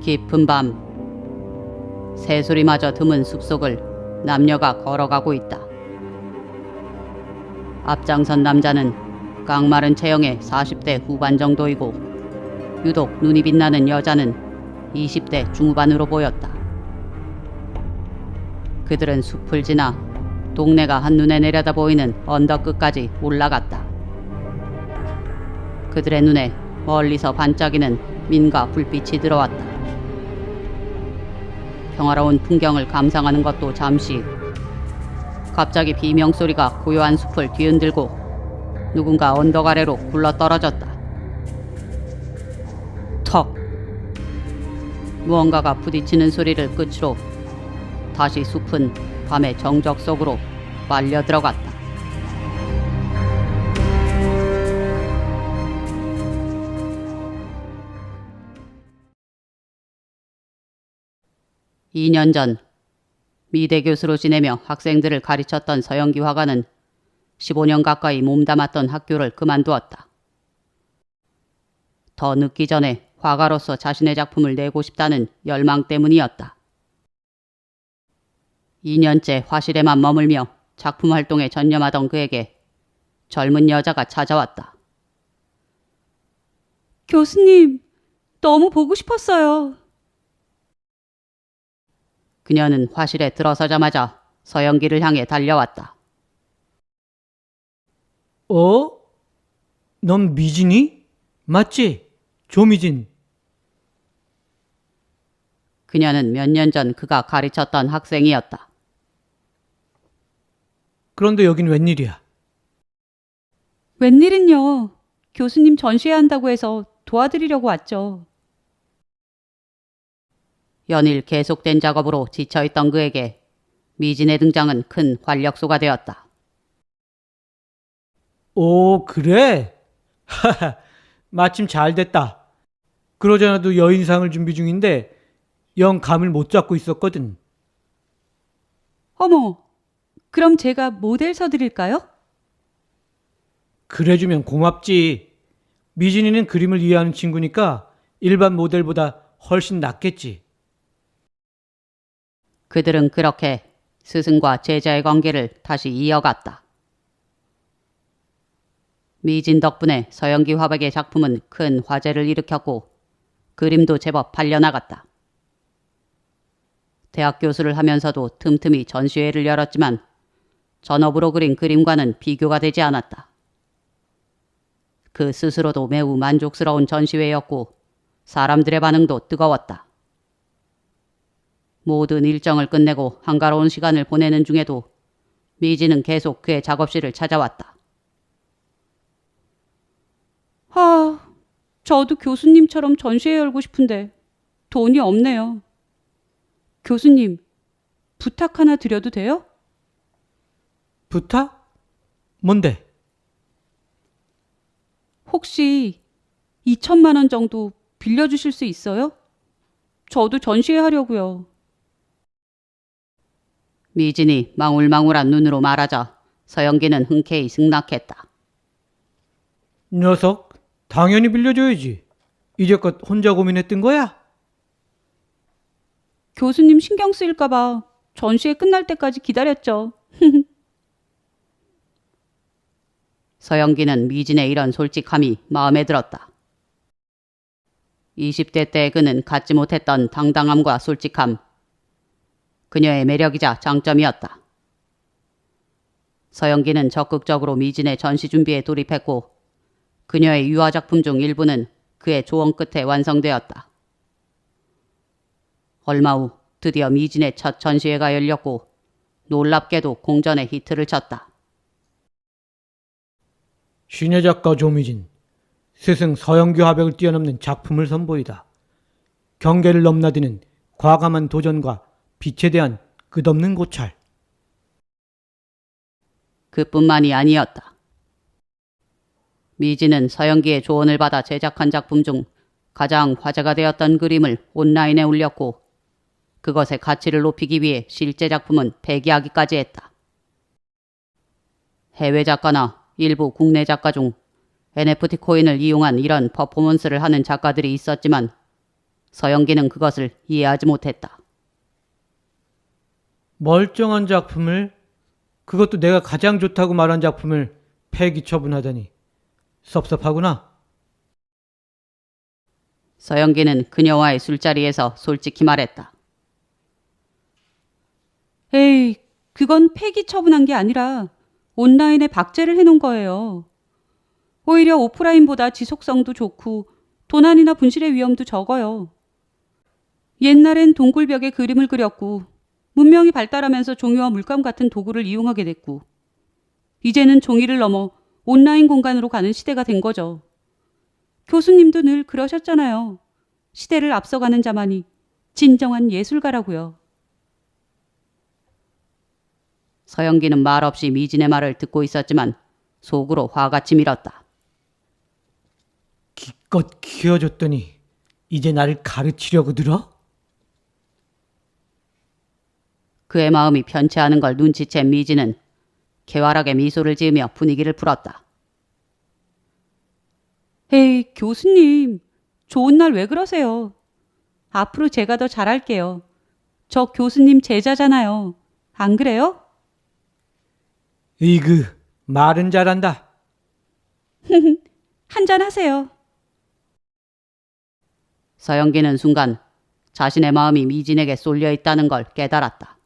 깊은 밤 새소리마저 드문 숲속을 남녀가 걸어가고 있다. 앞장선 남자는 깡마른 체형의 40대 후반 정도이고 유독 눈이 빛나는 여자는 20대 중후반으로 보였다. 그들은 숲을 지나 동네가 한눈에 내려다 보이는 언덕 끝까지 올라갔다. 그들의 눈에 멀리서 반짝이는 민가 불빛이 들어왔다. 평화로운 풍경을 감상하는 것도 잠시 갑자기 비명 소리가 고요한 숲을 뒤흔들고 누군가 언덕 아래로 굴러 떨어졌다. 턱 무언가가 부딪히는 소리를 끝으로 다시 숲은 밤의 정적 속으로 빨려 들어갔다. 이년전 미대 교수로 지내며 학생들을 가르쳤던 서영기 화가는 15년 가까이 몸담았던 학교를 그만두었다. 더 늦기 전에 화가로서 자신의 작품을 내고 싶다는 열망 때문이었다. 2년째 화실에만 머물며 작품 활동에 전념하던 그에게 젊은 여자가 찾아왔다. 교수님, 너무 보고 싶었어요. 그녀는 화실에 들어서자마자 서영기를 향해 달려왔다. 어? 넌 미진이? 맞지? 조미진. 그녀는 몇 년 전 그가 가르쳤던 학생이었다. 그런데 여긴 웬일이야? 웬일은요. 교수님 전시회 한다고 해서 도와드리려고 왔죠. 연일 계속된 작업으로 지쳐있던 그에게 미진의 등장은 큰 활력소가 되었다. 오, 그래? 하하, 마침 잘 됐다. 그러자나도 여인상을 준비 중인데 영 감을 못 잡고 있었거든. 어머, 그럼 제가 모델 서드릴까요? 그래주면 고맙지. 미진이는 그림을 이해하는 친구니까 일반 모델보다 훨씬 낫겠지. 그들은 그렇게 스승과 제자의 관계를 다시 이어갔다. 미진 덕분에 서영기 화백의 작품은 큰 화제를 일으켰고 그림도 제법 팔려나갔다. 대학 교수를 하면서도 틈틈이 전시회를 열었지만 전업으로 그린 그림과는 비교가 되지 않았다. 그 스스로도 매우 만족스러운 전시회였고 사람들의 반응도 뜨거웠다. 모든 일정을 끝내고 한가로운 시간을 보내는 중에도 미지는 계속 그의 작업실을 찾아왔다. 아, 저도 교수님처럼 전시회 열고 싶은데 돈이 없네요. 교수님, 부탁 하나 드려도 돼요? 부탁? 뭔데? 혹시 2천만 원 정도 빌려주실 수 있어요? 저도 전시회 하려고요. 미진이 망울망울한 눈으로 말하자 서영기는 흔쾌히 승낙했다. 녀석, 당연히 빌려줘야지. 이제껏 혼자 고민했던 거야? 교수님 신경 쓰일까봐 전시회 끝날 때까지 기다렸죠. 서영기는 미진의 이런 솔직함이 마음에 들었다. 20대 때 그는 갖지 못했던 당당함과 솔직함. 그녀의 매력이자 장점이었다. 서영기는 적극적으로 미진의 전시 준비에 돌입했고 그녀의 유화 작품 중 일부는 그의 조언 끝에 완성되었다. 얼마 후 드디어 미진의 첫 전시회가 열렸고 놀랍게도 공전의 히트를 쳤다. 신예 작가 조미진, 스승 서영규 화백을 뛰어넘는 작품을 선보이다. 경계를 넘나드는 과감한 도전과 빛에 대한 끝없는 고찰. 그뿐만이 아니었다. 미지는 서영기의 조언을 받아 제작한 작품 중 가장 화제가 되었던 그림을 온라인에 올렸고 그것의 가치를 높이기 위해 실제 작품은 폐기하기까지 했다. 해외 작가나 일부 국내 작가 중 NFT 코인을 이용한 이런 퍼포먼스를 하는 작가들이 있었지만 서영기는 그것을 이해하지 못했다. 멀쩡한 작품을 그것도 내가 가장 좋다고 말한 작품을 폐기 처분하다니 섭섭하구나. 서영기는 그녀와의 술자리에서 솔직히 말했다. 에이, 그건 폐기 처분한 게 아니라 온라인에 박제를 해놓은 거예요. 오히려 오프라인보다 지속성도 좋고 도난이나 분실의 위험도 적어요. 옛날엔 동굴벽에 그림을 그렸고 문명이 발달하면서 종이와 물감 같은 도구를 이용하게 됐고 이제는 종이를 넘어 온라인 공간으로 가는 시대가 된 거죠. 교수님도 늘 그러셨잖아요. 시대를 앞서가는 자만이 진정한 예술가라고요. 서영기는 말없이 미진의 말을 듣고 있었지만 속으로 화같이 밀었다. 기껏 키워줬더니 이제 나를 가르치려고 들어? 그의 마음이 편치 않은 걸 눈치챈 미진은 개활하게 미소를 지으며 분위기를 풀었다. 에이, 교수님. 좋은 날 왜 그러세요? 앞으로 제가 더 잘할게요. 저 교수님 제자잖아요. 안 그래요? 이그 말은 잘한다. 한잔 하세요. 서영기는 순간 자신의 마음이 미진에게 쏠려 있다는 걸 깨달았다.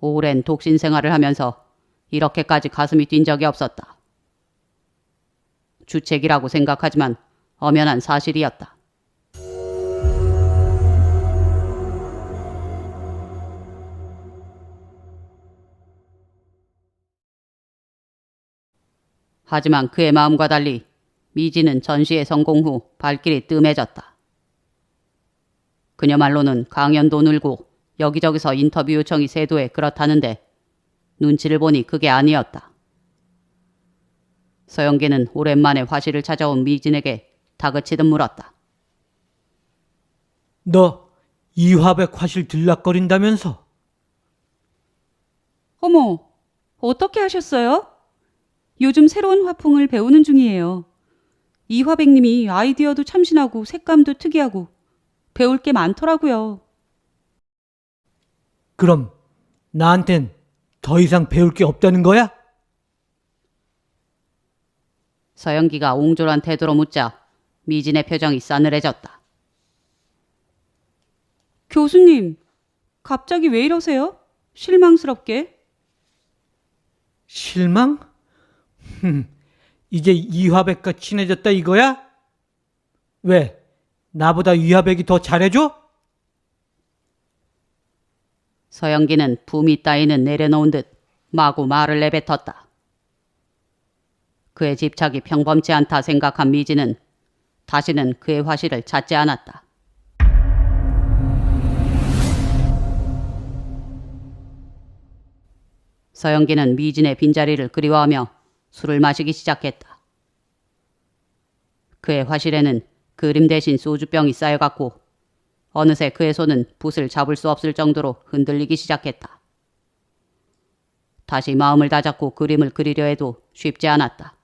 오랜 독신 생활을 하면서 이렇게까지 가슴이 뛴 적이 없었다. 주책이라고 생각하지만 엄연한 사실이었다. 하지만 그의 마음과 달리 미지는 전시의 성공 후 발길이 뜸해졌다. 그녀말로는 강연도 늘고 여기저기서 인터뷰 요청이 세도해 그렇다는데 눈치를 보니 그게 아니었다. 서영기는 오랜만에 화실을 찾아온 미진에게 다그치듯 물었다. 너 이화백 화실 들락거린다면서? 어머, 어떻게 하셨어요? 요즘 새로운 화풍을 배우는 중이에요. 이화백님이 아이디어도 참신하고 색감도 특이하고 배울 게 많더라고요. 그럼 나한텐 더 이상 배울 게 없다는 거야? 서영기가 옹졸한 태도로 묻자 미진의 표정이 싸늘해졌다. 교수님, 갑자기 왜 이러세요? 실망스럽게. 실망? 흠, 이제 이화백과 친해졌다 이거야? 왜? 나보다 이화백이 더 잘해줘? 서영기는 품이 따위는 내려놓은 듯 마구 말을 내뱉었다. 그의 집착이 평범치 않다 생각한 미진은 다시는 그의 화실을 찾지 않았다. 서영기는 미진의 빈자리를 그리워하며 술을 마시기 시작했다. 그의 화실에는 그림 대신 소주병이 쌓여갔고 어느새 그의 손은 붓을 잡을 수 없을 정도로 흔들리기 시작했다. 다시 마음을 다잡고 그림을 그리려 해도 쉽지 않았다.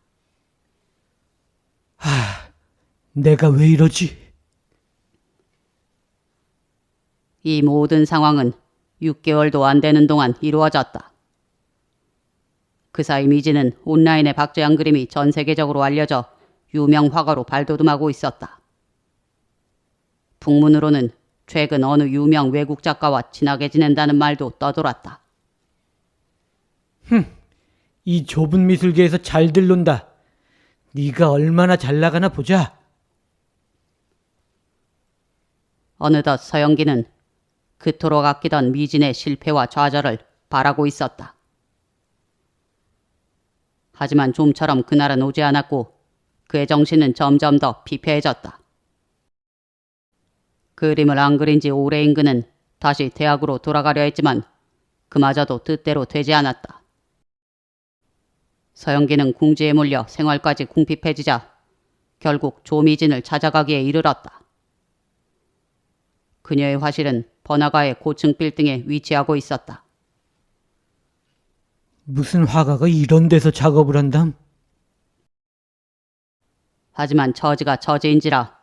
내가 왜 이러지? 이 모든 상황은 6개월도 안 되는 동안 이루어졌다. 그 사이 미지는 온라인의 박재양 그림이 전 세계적으로 알려져 유명 화가로 발돋움하고 있었다. 북문으로는 최근 어느 유명 외국 작가와 친하게 지낸다는 말도 떠돌았다. 이 좁은 미술계에서 잘들 논다. 네가 얼마나 잘 나가나 보자. 어느덧 서영기는 그토록 아끼던 미진의 실패와 좌절을 바라고 있었다. 하지만 좀처럼 그날은 오지 않았고 그의 정신은 점점 더 피폐해졌다. 그림을 안 그린 지 오래인 그는 다시 대학으로 돌아가려 했지만 그마저도 뜻대로 되지 않았다. 서영기는 궁지에 몰려 생활까지 궁핍해지자 결국 조미진을 찾아가기에 이르렀다. 그녀의 화실은 번화가의 고층 빌딩에 위치하고 있었다. 무슨 화가가 이런 데서 작업을 한담? 하지만 처지가 처지인지라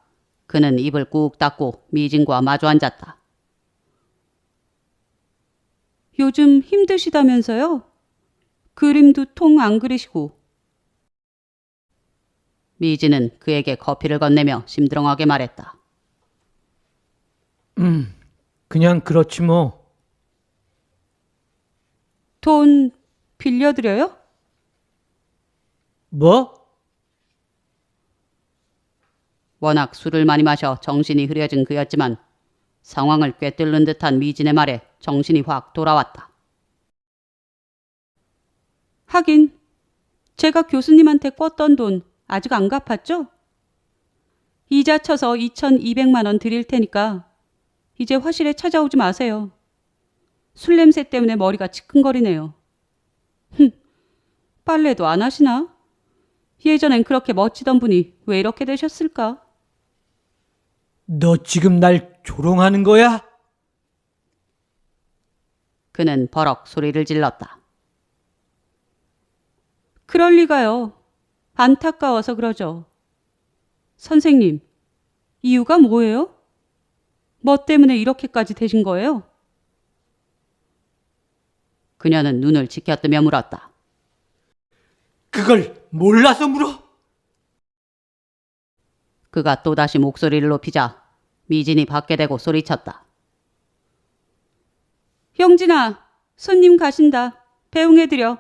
그는 입을 꾹 닫고 미진과 마주 앉았다. 요즘 힘드시다면서요? 그림도 통 안 그리시고. 미진은 그에게 커피를 건네며 심드렁하게 말했다. 음, 그냥 그렇지 뭐. 돈 빌려드려요? 뭐? 워낙 술을 많이 마셔 정신이 흐려진 그였지만 상황을 꿰뚫는 듯한 미진의 말에 정신이 확 돌아왔다. 하긴 제가 교수님한테 꿨던 돈 아직 안 갚았죠? 이자 쳐서 2,200만 원 드릴 테니까 이제 화실에 찾아오지 마세요. 술 냄새 때문에 머리가 지끈거리네요. 흠, 빨래도 안 하시나? 예전엔 그렇게 멋지던 분이 왜 이렇게 되셨을까? 너 지금 날 조롱하는 거야? 그는 버럭 소리를 질렀다. 그럴 리가요. 안타까워서 그러죠. 선생님, 이유가 뭐예요? 뭐 때문에 이렇게까지 되신 거예요? 그녀는 눈을 지켜뜨며 물었다. 그걸 몰라서 물어? 그가 또다시 목소리를 높이자 미진이 받게 되고 소리쳤다. 형진아, 손님 가신다. 배웅해드려.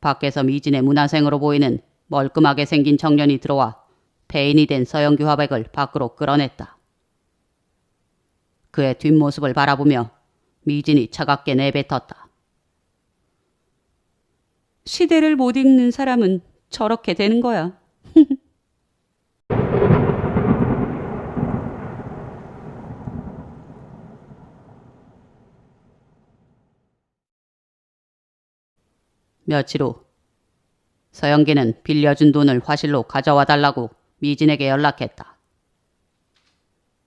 밖에서 미진의 문화생으로 보이는 멀끔하게 생긴 청년이 들어와 폐인이 된 서영규 화백을 밖으로 끌어냈다. 그의 뒷모습을 바라보며 미진이 차갑게 내뱉었다. 시대를 못 읽는 사람은 저렇게 되는 거야. 며칠 후 서영기는 빌려준 돈을 화실로 가져와 달라고 미진에게 연락했다.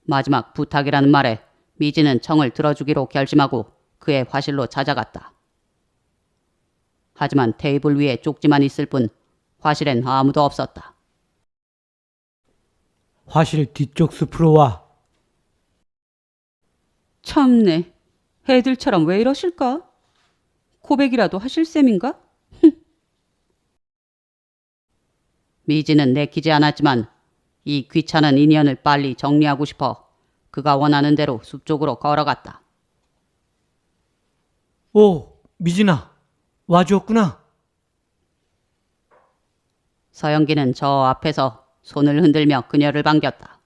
마지막 부탁이라는 말에 미진은 청을 들어주기로 결심하고 그의 화실로 찾아갔다. 하지만 테이블 위에 쪽지만 있을 뿐 화실엔 아무도 없었다. 화실 뒤쪽 숲으로 와. 참네. 애들처럼 왜 이러실까? 고백이라도 하실 셈인가? 미진은 내키지 않았지만 이 귀찮은 인연을 빨리 정리하고 싶어 그가 원하는 대로 숲 쪽으로 걸어갔다. 오, 미진아. 와주었구나. 서영기는 저 앞에서 손을 흔들며 그녀를 반겼다.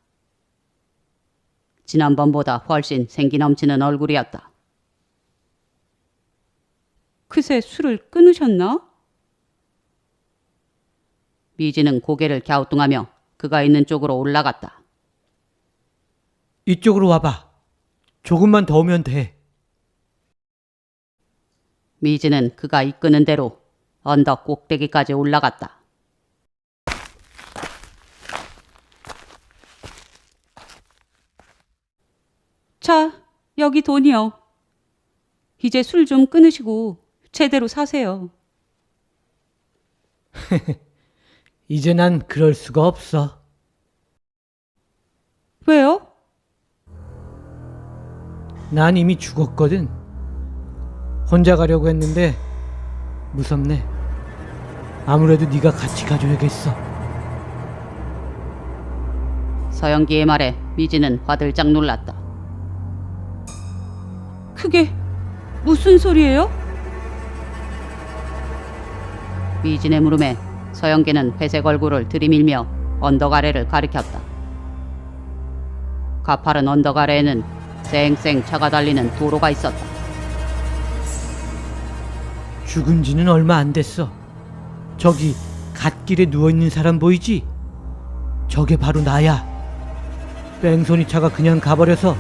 지난번보다 훨씬 생기 넘치는 얼굴이었다. 그새 술을 끊으셨나? 미진은 고개를 갸우뚱하며 그가 있는 쪽으로 올라갔다. 이쪽으로 와봐. 조금만 더 오면 돼. 미진은 그가 이끄는 대로 언덕 꼭대기까지 올라갔다. 자, 여기 돈이요. 이제 술 좀 끊으시고 제대로 사세요. 이제 난 그럴 수가 없어. 왜요? 난 이미 죽었거든. 혼자 가려고 했는데 무섭네. 아무래도 네가 같이 가줘야겠어. 서영기의 말에 미진은 화들짝 놀랐다. 그게 무슨 소리예요? 미진의 물음에 서영기는 회색 얼굴을 들이밀며 언덕 아래를 가리켰다. 가파른 언덕 아래에는 쌩쌩 차가 달리는 도로가 있었다. 죽은 지는 얼마 안 됐어. 저기 갓길에 누워있는 사람 보이지? 저게 바로 나야. 뺑소니 차가 그냥 가버려서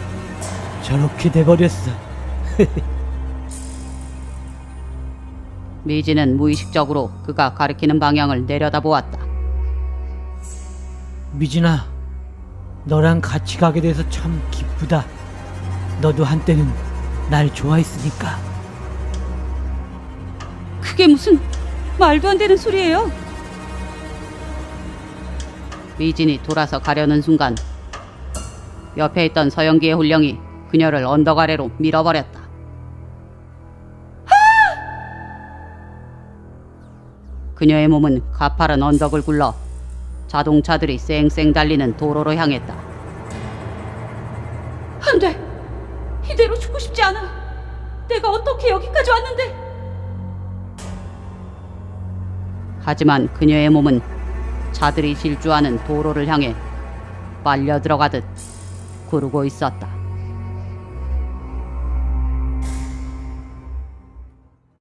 저렇게 돼버렸어. 미진은 무의식적으로 그가 가리키는 방향을 내려다보았다. 미진아, 너랑 같이 가게 돼서 참 기쁘다. 너도 한때는 날 좋아했으니까. 그게 무슨 말도 안 되는 소리예요? 미진이 돌아서 가려는 순간 옆에 있던 서영기의 훈령이 그녀를 언덕 아래로 밀어버렸다. 그녀의 몸은 가파른 언덕을 굴러 자동차들이 쌩쌩 달리는 도로로 향했다. 안 돼. 이대로 죽고 싶지 않아. 내가 어떻게 여기까지 왔는데? 하지만 그녀의 몸은 차들이 질주하는 도로를 향해 빨려 들어가듯 구르고 있었다.